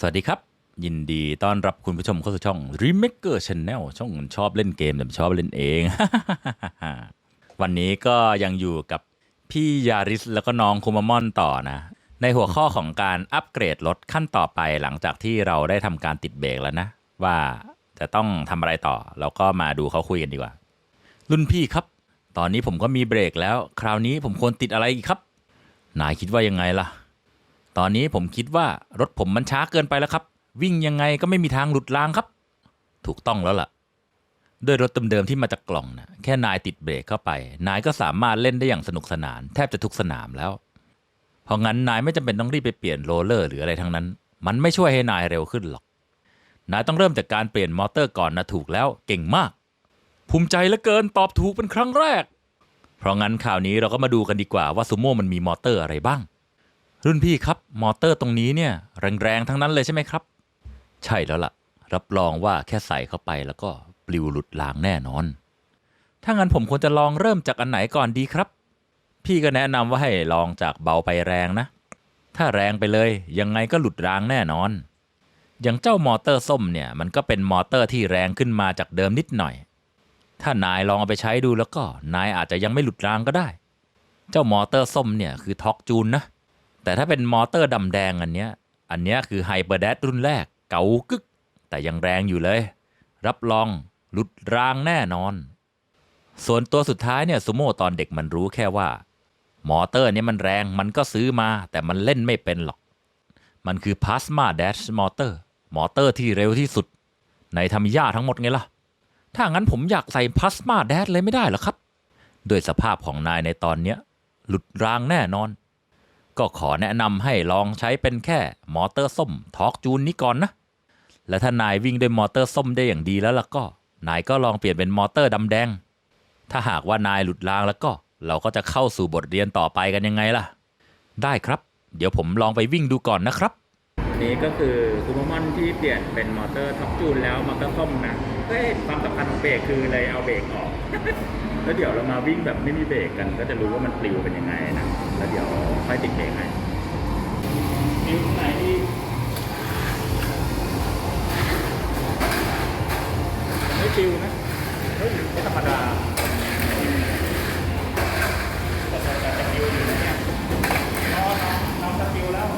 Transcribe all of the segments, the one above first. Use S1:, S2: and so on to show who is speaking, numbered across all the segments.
S1: สวัสดีครับ ยินดีต้อนรับคุณผู้ชมเข้าสู่ช่อง Remaker Channel ช่องชอบเล่นเกมแต่ชอบเล่นเอง วันนี้ก็ยังอยู่กับพี่ยาริสแล้วก็น้องคุมามอนต่อนะ ในหัวข้อของการอัปเกรดรถขั้นต่อไปหลังจากที่เราได้ทำการติดเบรกแล้วนะ ว่าจะต้องทำอะไรต่อ เราก็มาดูเขาคุยกันดีกว่า รุ่นพี่ครับ ตอนนี้ผมก็มีเบรกแล้ว คราวนี้ผมควรติดอะไรอีกครับ นายคิดว่ายังไงล่ะ ตอนนี้ผมคิดว่ารถผมมันช้าเกินไปแล้วครับ วิ่งยังไงก็ไม่มีทางหลุดรางครับ ถูกต้องแล้วล่ะ ด้วยรถเดิมๆที่มาจากกล่องนะแค่นายติดเบรกเข้าไป นายก็สามารถเล่นได้อย่างสนุกสนาน แทบจะทุกสนามแล้ว เพราะงั้นนายไม่จำเป็นต้องรีบไปเปลี่ยนโรลเลอร์หรืออะไรทั้งนั้น มันไม่ช่วยให้นายเร็วขึ้นหรอก นายต้องเริ่มจากการเปลี่ยนมอเตอร์ก่อนนะถูกแล้วเก่งมาก ภูมิใจเหลือเกินตอบถูกเป็นครั้งแรก เพราะงั้นข่าวนี้เราก็มาดูกันดีกว่าว่าซูโม่มันมีมอเตอร์อะไรบ้าง รุ่นพี่ครับมอเตอร์ตรงนี้เนี่ยแรงๆทั้งนั้นเลยใช่ไหมครับ ใช่แล้วล่ะ รับรองว่าแค่ใส่เข้าไปแล้วก็ปลิวหลุดลางแน่นอน ถ้างั้นผมควรจะลองเริ่มจากอันไหนก่อนดีครับ พี่ก็แนะนำว่าให้ลองจากเบาไปแรงนะ ถ้าแรงไปเลยยังไงก็หลุดรางแน่นอน อย่างเจ้ามอเตอร์ส้มเนี่ยมันก็เป็นมอเตอร์ที่แรงขึ้นมาจากเดิมนิดหน่อย ถ้านายลองเอาไปใช้ดูแล้วก็นายอาจจะยังไม่หลุดรางก็ได้ เจ้ามอเตอร์ส้มเนี่ยคือท็อกจูนนะ แต่ถ้าเป็นมอเตอร์ดำแดงอันเนี้ยอันเนี้ยคือไฮเปอร์แดรุ่นแรกเก๋ากึก แต่ยังแรงอยู่เลย รับรองหลุดรางแน่นอน ส่วนตัวสุดท้ายเนี่ยซูโม่ตอนเด็กมันรู้แค่ว่า มอเตอร์เนี้มันแรงมันก็ซื้อมา แต่มันเล่นไม่เป็นหรอก มันคือพ l สมาแดชมอเตอร์มอเตอร์ที่เร็วที่สุด ในธรรมิยาทั้งหมดไงล่ะ ถ้างั้นผมอยากใส่พ l สมาแดชเลยไม่ได้หรอครับ ด้วยสภาพของนายในตอนเนี้ยหลุดรางแน่นอน ก็ขอแนะนำให้ลองใช้เป็นแค่มอเตอร์ส้มทอร์กจูนนี้ก่อนนะ และถ้านายวิ่งด้วยมอเตอร์ส้มได้อย่างดีแล้วล่ะก็ นายก็ลองเปลี่ยนเป็นมอเตอร์ดำแดง ถ้าหากว่านายหลุดรางแล้วก็ เราก็จะเข้าสู่บทเรียนต่อไปกันยังไงล่ะ ได้ครับ เดี๋ยวผมลองไปวิ่งดูก่อนนะครับ
S2: นี้ก็คือคูโมมอนที่เปลี่ยนเป็นมอเตอร์ท็อปจูนแล้วมอเตอร์ส้มนะเฮ้ยความสำคัญของเบรกคือเลยเอาเบรกออก แล้วเดี๋ยวเรามาวิ่งแบบไม่มีเบรกกัน ก็จะรู้ว่ามันปลิวเป็นยังไงนะ แล้วเดี๋ยวค่อยติดเบรกให้ปลิวตรงไหนดี ไม่ปลิวนะเฮ้ยไม่ธรรมดาแต่แต่แต่ปลิวอยู่นะเนี่ยน้องน้องน้องจะปลิวแล้ว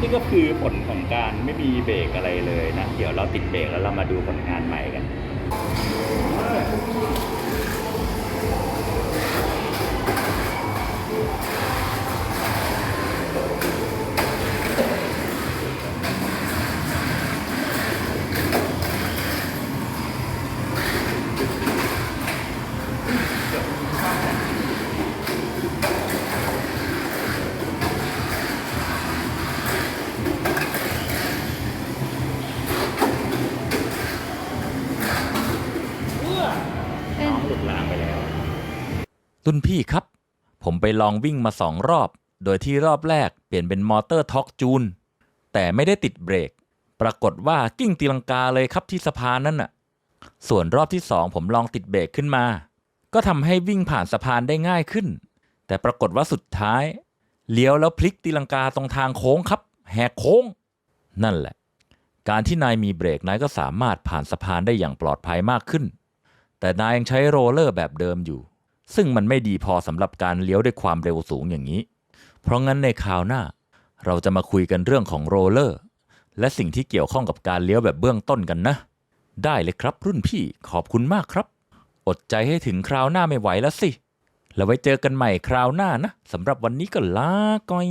S2: นี่ก็คือผลของการไม่มีเบรกอะไรเลยนะ เดี๋ยวเราติดเบรกแล้วเรามาดูผลงานใหม่กันองหลุดรางไปแล้ว
S1: รุ่นพี่ครับ ผมไปลองวิ่งมาสองรอบ โดยที่รอบแรกเปลี่ยนเป็นมอเตอร์ท็อกจูน แต่ไม่ได้ติดเบรก ปรากฏว่ากิ้งตีลังกาเลยครับที่สะพานนั่นน่ะ ส่วนรอบที่สองผมลองติดเบรกขึ้นมา ก็ทำให้วิ่งผ่านสะพานได้ง่ายขึ้น แต่ปรากฏว่าสุดท้าย เลี้ยวแล้วพลิกตีลังกาตรงทางโค้งครับ แหกโค้ง นั่นแหละ การที่นายมีเบรกนายก็สามารถผ่านสะพานได้อย่างปลอดภัยมากขึ้น แต่นายยังใช้โรลเลอร์แบบเดิมอยู่ ซึ่งมันไม่ดีพอสำหรับการเลี้ยวด้วยความเร็วสูงอย่างนี้ เพราะงั้นในคราวหน้า เราจะมาคุยกันเรื่องของโรลเลอร์ และสิ่งที่เกี่ยวข้องกับการเลี้ยวแบบเบื้องต้นกันนะ ได้เลยครับรุ่นพี่ขอบคุณมากครับ อดใจให้ถึงคราวหน้าไม่ไหวแล้วสิ แล้วไว้เจอกันใหม่คราวหน้านะสำหรับวันนี้ก็ลาก่อย